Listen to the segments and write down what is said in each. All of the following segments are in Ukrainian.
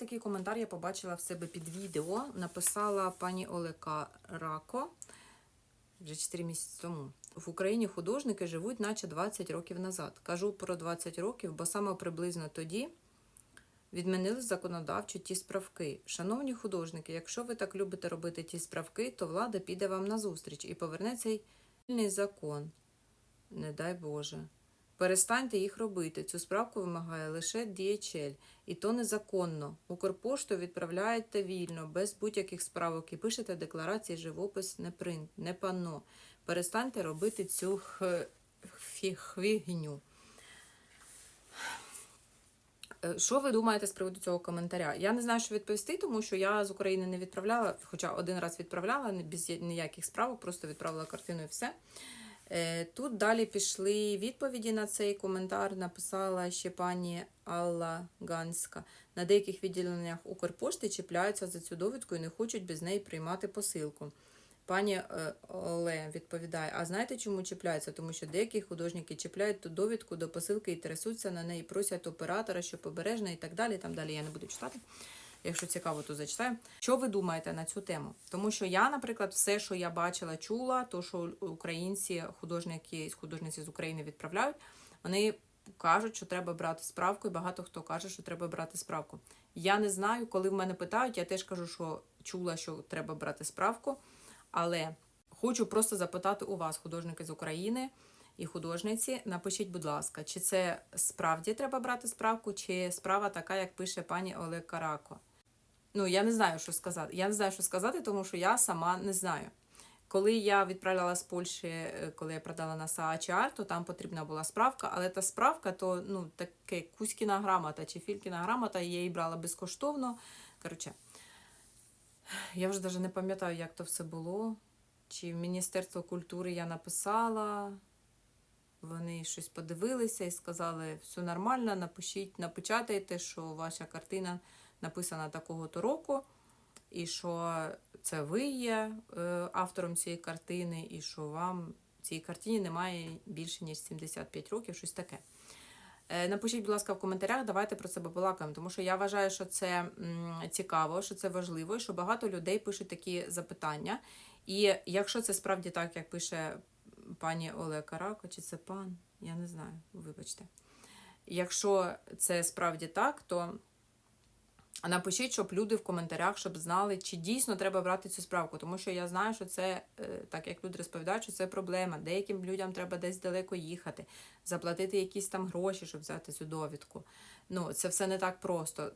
такий коментар я побачила в себе під відео. Написала пані Олека Рако вже 4 місяці тому. В Україні художники живуть, наче 20 років назад. Кажу про 20 років, бо саме приблизно тоді відмінили законодавчо ті справки. Шановні художники, якщо ви так любите робити ті справки, то влада піде вам назустріч і поверне цей закон. Не дай Боже. Перестаньте їх робити. Цю справку вимагає лише DHL. І то незаконно. Укрпошту відправляєте вільно, без будь-яких справок і пишете декларації, живопис, не принт, не панно. Перестаньте робити цю хвігню. Е, Що ви думаєте з приводу цього коментаря? Я не знаю, що відповісти, тому що я з України не відправляла, хоча один раз відправляла, без ніяких справок, просто відправила картину і все. Е, Тут далі пішли відповіді на цей коментар. Написала ще пані Алла Ганська. На деяких відділеннях Укрпошти чіпляються за цю довідку і не хочуть без неї приймати посилку. Пані е, Оле відповідає: а знаєте, чому чіпляються? Тому що деякі художники чіпляють ту довідку до посилки і трясуться на неї, просять оператора, щоб обережно і так далі. Там далі я не буду читати. Якщо цікаво, то зачитаю. Що ви думаєте на цю тему? Тому що я, наприклад, все, що я бачила, чула, то що українці, художники, художниці з України відправляють, вони кажуть, що треба брати справку, і багато хто каже, що треба брати справку. Я не знаю, коли в мене питають, я теж кажу, що чула, що треба брати справку, але хочу просто запитати у вас, художники з України. І художниці, напишіть, будь ласка, чи це справді треба брати справку, чи справа така, як пише пані Олег Карако. Ну, я не знаю, що сказати. Я не знаю, що сказати, тому що я сама не знаю. Коли я відправляла з Польщі, е, коли я продала на СААЧАР, то там потрібна була справка, але та справка то ну, таке Кузькіна грамота чи Фількіна грамота, я її брала безкоштовно. Коротше, я вже навіть не пам'ятаю, як то все було. Чи в Міністерство культури я написала, вони щось подивилися і сказали, все нормально, напишіть, напечатайте, що ваша картина написана такого-то року, і що це ви є е, автором цієї картини, і що вам цій картині немає більше, ніж 75 років, щось таке. Е, Напишіть, будь ласка, в коментарях, давайте про це побалакаємо, тому що я вважаю, що це цікаво, що це важливо, і що багато людей пишуть такі запитання. І якщо це справді так, як пише пані Олег Карако, чи це пан, я не знаю, вибачте. Якщо це справді так, то напишіть, щоб люди в коментарях, щоб знали, чи дійсно треба брати цю справку. Тому що я знаю, що це, е, так як люди розповідають, що це проблема. Деяким людям треба десь далеко їхати, заплатити якісь там гроші, щоб взяти цю довідку. Ну, це все не так просто.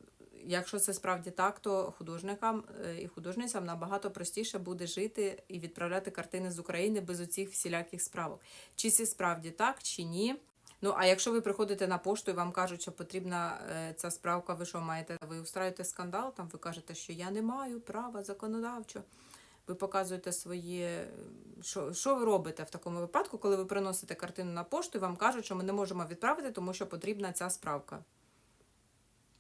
Якщо це справді так, то художникам е, і художницям набагато простіше буде жити і відправляти картини з України без оцих всіляких справок. Чи це справді так, чи ні. Ну, а якщо ви приходите на пошту і вам кажуть, що потрібна е, ця справка, ви що маєте? Ви устраєте скандал, там ви кажете, що я не маю права законодавчо. Ви показуєте своє. Що, що ви робите в такому випадку, коли ви приносите картину на пошту і вам кажуть, що ми не можемо відправити, тому що потрібна ця справка?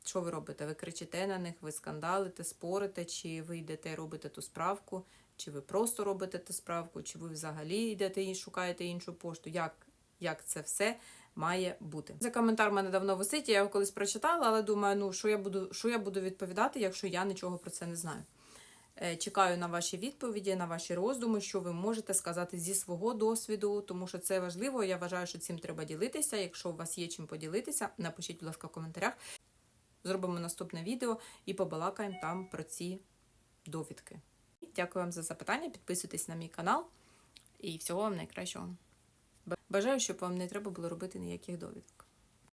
Що ви робите? Ви кричите на них, ви скандалите, спорите, чи ви йдете і робите ту справку, чи ви просто робите ту справку, чи ви взагалі йдете і шукаєте іншу пошту? Як, як це все має бути? Цей коментар в мене давно висить, я його колись прочитала, але думаю, ну що я буду, що я буду відповідати, якщо я нічого про це не знаю. Е, Чекаю на ваші відповіді, на ваші роздуми, що ви можете сказати зі свого досвіду, тому що це важливо. Я вважаю, що цим треба ділитися. Якщо у вас є чим поділитися, напишіть, будь ласка, в коментарях. Зробимо наступне відео і побалакаємо там про ці довідки. Дякую вам за запитання. Підписуйтесь на мій канал і всього вам найкращого. Бажаю, щоб вам не треба було робити ніяких довідок.